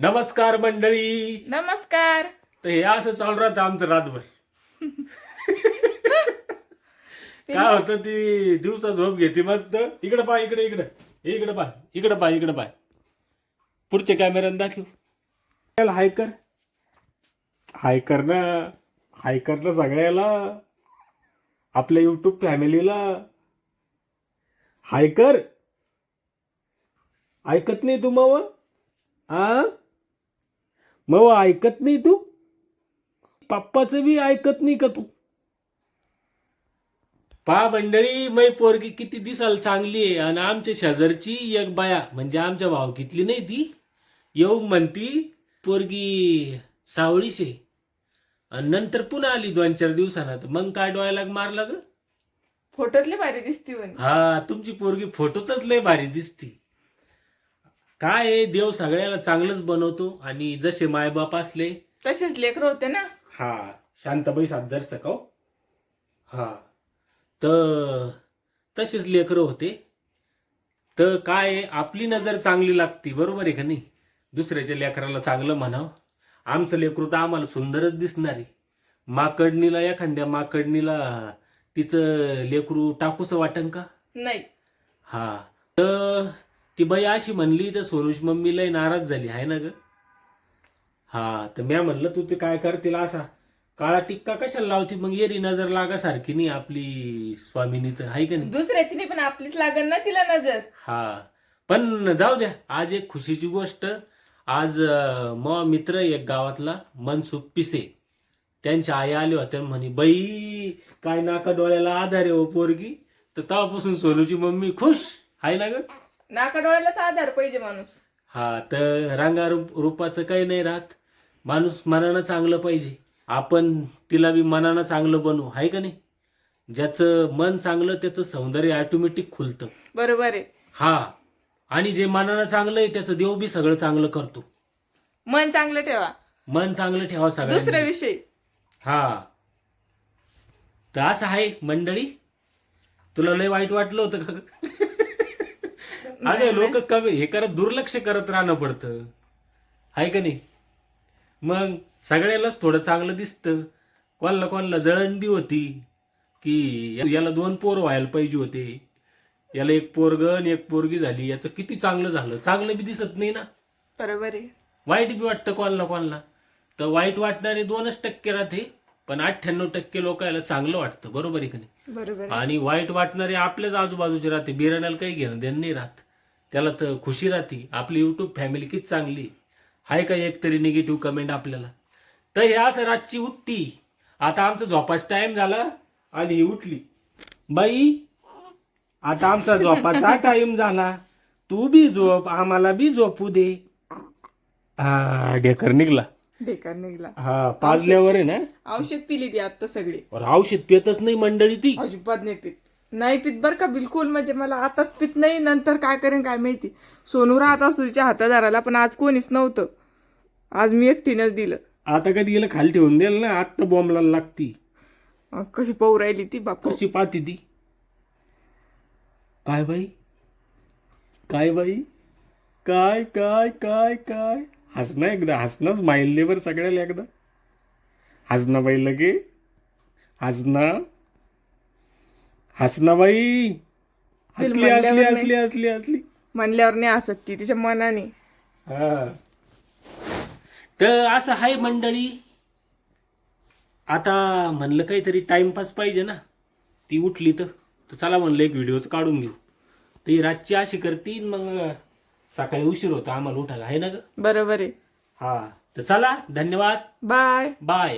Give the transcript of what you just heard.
नमस्कार मंडळी. नमस्कार. तर हे असं चालू राहतं आमचं रातभर. काय होतं ती दिवसा झोप घेते मस्त. इकडे पाय इकडे इकडे. हे इकडे पाय इकडे पाय इकडे पाय पुढच्या कॅमेऱ्यात दाखव. हाय कर हाय कर ना हाय कर ना सगळ्याला आपल्या युट्यूब फॅमिलीला हाय कर ऐकत नाही तू मग आ? मग ऐकत नाही तू? पप्पाचं बी ऐकत नाही का तू? पा मंडळी मै पोरगी किती दिसाल चांगली आहे आणि आमच्या शेजारची एक बाया म्हणजे आमच्या भावकीतली नाही ती? येऊ म्हणती पोरगी सावळीशे आणि नंतर पुन्हा आली दोन चार दिवसानं मग काय डोळ्याला मारला ग? फोटोतले भारी दिसती म्हणे. हा तुमची पोरगी फोटोतच लय भारी दिसती. काय आहे, देव सगळ्याला चांगलंच बनवतो आणि जसे मायबाप असले तसेच लेकर होते ना? हा शांताबाई सातजार सकाव हा. तर तसेच लेकरं होते. तर काय आहे, आपली नजर चांगली लागती बरोबर आहे का नाही? दुसऱ्याच्या लेकराला चांगलं म्हणावं. आमचं लेकरू तर आम्हाला सुंदरच दिसणार आहे. माकडणीला एखाद्या माकडणीला तिचं लेकरू टाकूस वाटन का? नाही. हा. तर ती बाई अशी म्हणली तर सोनूश मम्मी लय नाराज झाली. आहे ना ग? हा तर म्या म्हणलं तू ते काय कर तिला असा? काळा टिक्का कशाला लावती? मग येरी नजर लागासारखी नाही आपली स्वामिनी तर आहे का नाही? दुसऱ्याची नाही पण आपलीच लागल ना तिला नजर. हा पण जाऊ द्या आज एक खुशीची गोष्ट. आज म मित्र एक गावातला मनसुख पिसे. त्यांच्या आई आले होत्या म्हणे बाई काय नाका डोळ्याला आधार आहे हो पोरगी? तर तेव्हापासून सोनूची मम्मी खुश आहे ना ग? नाका डोळ्यालाच आधार पाहिजे माणूस. हा तर रांगा रूप रूपाचं काही नाही राहत. माणूस मनानं चांगलं पाहिजे. आपण तिला बी मनानं चांगलं बनवू आहे का नाही? ज्याचं मन चांगलं त्याचं सौंदर्य ऑटोमॅटिक खुलतं. बरोबर आहे. हा आणि जे मनानं चांगलं आहे त्याचं देव बी सगळं चांगलं करतो. मन चांगलं ठेवा. मन चांगलं ठेवा दुसरा सगळं विषय. हा. तर असं आहे मंडळी. तुला लय वाईट वाटलं होतं का? अरे लोक कमी हे करत दुर्लक्ष करत राहणं पडतं. आहे का नाही? मग सगळ्यालाच थोडं चांगलं दिसतं. कोणाला कोणाला जळण बी होती की याला दोन पोर व्हायला पाहिजे होते. याला एक पोरग आणि एक पोरगी झाली. याचं किती चांगलं झालं. चांगलं बी दिसत नाही ना. बरोबर आहे. वाईट बी वाटतं कोणाला कोणाला. तर वाईट वाटणारे दोनच टक्के राहते पण अठ्ठ्याण्णव टक्के लोकांना चांगलं वाटतं. बरोबर आहे का नाही? बरोबर आहे. आणि वाईट वाटणारे आपल्याच आजूबाजूचे राहते. बिराण्याला काही घेणं देणं नाही राहत. त्याला तर खुशी राहते. आपली युट्यूब फॅमिली किती चांगली. आहे का एक तरी निगेटिव्ह कमेंट आपल्याला? तर हे असं रातची उठती. आता आमचा झोपाचा टाइम झाला आणि ही उठली. बाई आता आमचा झोपाचा टाइम झाला. तू बी झोप आम्हाला बी झोपू दे. हा ढेकर निघला. ढेकर निघला. हा पाजल्यावर आहे ना? औषध पिली ती आता सगळी. औषध पितच नाही मंडळी ती. अजिबात नाही पित. नाही पित बर का बिलकुल. म्हणजे मला आताच पित नाही नंतर काय करेन काय माहिती. सोनू राहत असतो तिच्या हातादाराला पण आज कोणीच नव्हतं. आज मी एकटीनंच दिलं. आता कधी गेलं खाली ठेवून? देईल ना आत्ता बॉम्बला लागती. अं, कशी पाहू राहिली ती बापू. कशी पाहती ती? काय बाई? काय बाई? काय काय काय काय? हसणं एकदा हसणं स्माईल दे बरं सगळ्याला एकदा. हसणं बाई लगे. हसणं. हसणं बाई. हसली हसली म्हणल्यावर हसली हसली हसली म्हणल्यावर नाही असत ती तिच्या मनाने. हा. तर असं आहे मंडळी. आता म्हणलं काहीतरी टाइमपास पाहिजे ना. ती उठली तर. तर चला म्हणलं एक व्हिडिओच काढून घेऊ. तर ही रातची अशी करती मग सकाळी उशीर होता आम्हाला उठायला. आहे ना ग? बरोबर आहे. हा. तर चला धन्यवाद. बाय. बाय.